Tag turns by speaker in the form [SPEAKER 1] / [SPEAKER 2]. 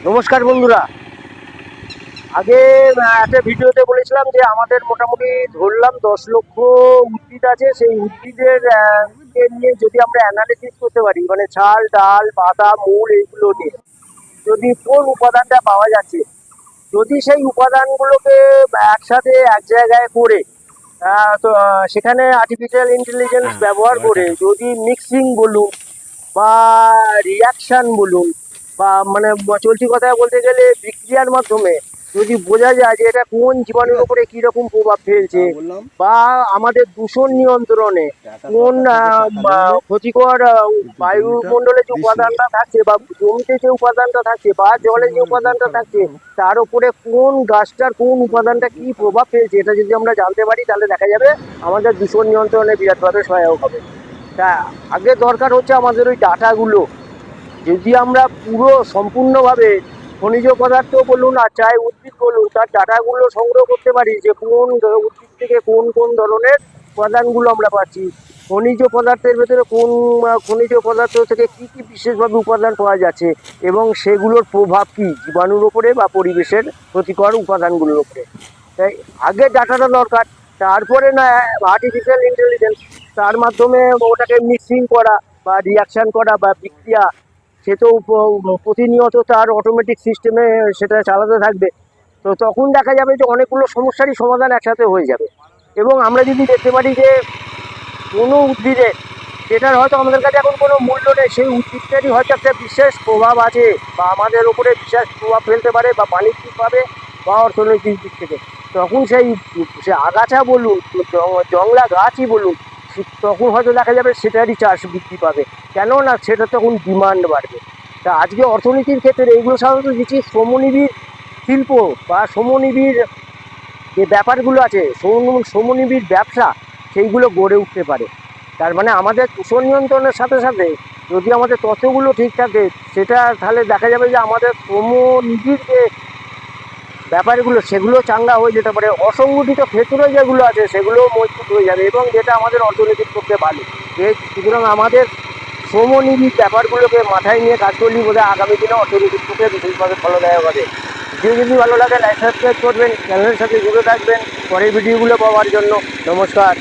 [SPEAKER 1] নমস্কার বন্ধুরা। আগে একটা ভিডিওতে বলেছিলাম যে আমাদের মোটামুটি ধরলাম দশ লক্ষ উদ্ভিদ আছে। সেই উদ্ভিদের নিয়ে যদি আমরা অ্যানালিসিস করতে পারি মানে ছাল ডাল পাতা মূল এইগুলো নিয়ে যদি কোন উপাদানটা পাওয়া যাচ্ছে যদি সেই উপাদানগুলোকে একসাথে এক জায়গায় করে তো সেখানে আর্টিফিশিয়াল ইন্টেলিজেন্স
[SPEAKER 2] হ্যাঁ,
[SPEAKER 1] ব্যবহার করে যদি মিক্সিং বলুন বা রিয়াকশান বলুন বা মানে চলতি কথা বলতে গেলে বিক্রিয়ার মাধ্যমে যদি বোঝা যায় যে এটা কোন জীবাণুর উপরে কি রকম প্রভাব ফেলছে
[SPEAKER 2] হ্যাঁ,
[SPEAKER 1] বা আমাদের দূষণ নিয়ন্ত্রণে কোন ক্ষতিকর বায়ুমণ্ডলে যে উপাদানটা থাকছে বা জমিতে যে উপাদানটা থাকছে বা জলে যে উপাদানটা থাকছে তার উপরে কোন গাছটার কোন উপাদানটা কি প্রভাব ফেলছে এটা যদি আমরা জানতে পারি তাহলে দেখা যাবে আমাদের দূষণ নিয়ন্ত্রণে বিরাটভাবে সহায়ক হবে। তা আগে দরকার হচ্ছে আমাদের ওই ডাটাগুলো যদি আমরা পুরো সম্পূর্ণভাবে খনিজ পদার্থ বলুন আর চাই উদ্ভিদ বলুন, তার ডাটাগুলো সংগ্রহ করতে পারি যে কোন উদ্ভিদ থেকে কোন কোন ধরনের উপাদানগুলো আমরা পাচ্ছি, খনিজ পদার্থের ভেতরে কোন খনিজ পদার্থ থেকে কি কি বিশেষভাবে উপাদান পাওয়া যাচ্ছে এবং সেগুলোর প্রভাব কি জীবাণুর ওপরে বা পরিবেশের ক্ষতিকর উপাদানগুলোর ওপরে। তাই আগে ডাটাটা দরকার, তারপরে না আর্টিফিশিয়াল ইন্টেলিজেন্স তার মাধ্যমে ওটাকে মিক্সিং করা বা রিয়াকশন করা বা বিক্রিয়া সে তো প্রতিনিয়ত তার অটোমেটিক সিস্টেমে সেটা চালাতে থাকবে। তো তখন দেখা যাবে যে অনেকগুলো সমস্যারই সমাধান একসাথে হয়ে যাবে। এবং আমরা যদি দেখতে পারি যে কোনো উদ্ভিদের যেটার হয়তো আমাদের কাছে এখন কোনো মূল্য নেই, সেই উদ্ভিদটারই হয়তো একটা বিশেষ প্রভাব আছে বা আমাদের উপরে বিশেষ প্রভাব ফেলতে পারে বা বাণিজ্যিকভাবে বা অর্থনৈতিক দিক থেকে। তখন সেই, সে আগাছা বলুন জংলা গাছই বলুন তখন হয়তো দেখা যাবে সেটারই চাষ বৃদ্ধি পাবে। কেন না সেটা তখন ডিমান্ড বাড়বে। তা আজকে অর্থনীতির ক্ষেত্রে এইগুলো সাধারণত দেখছি শ্রমনিবিড় শিল্প বা শ্রমনিবিড় যে ব্যাপারগুলো আছে শ্রম- শ্রমনিবিড় ব্যবসা, সেইগুলো গড়ে উঠতে পারে। তার মানে আমাদের দূষণ নিয়ন্ত্রণের সাথে সাথে যদি আমাদের তথ্যগুলো ঠিক থাকে, সেটা তাহলে দেখা যাবে যে আমাদের শ্রমনিবিড় যে ব্যাপারগুলো, সেগুলো চাঙ্গা হয়ে যেতে পারে। অসংগঠিত ক্ষেত্র যেগুলো আছে সেগুলো মজবুত হয়ে যাবে এবং যেটা আমাদের অর্থনীতির পক্ষে ভালো। সুতরাং আমাদের শ্রমনিধি ব্যাপারগুলোকে মাথায় নিয়ে কাজ করলেই বোধহয় আগামী দিনে অর্থনীতির পক্ষে বিশেষভাবে ফলদায়ক হবে। ভিডিও যদি ভালো লাগে লাইক সাবস্ক্রাইব করবেন চ্যানেলের সাথে জুড়ে থাকবেন। পরের ভিডিওগুলো পাওয়ার জন্য নমস্কার।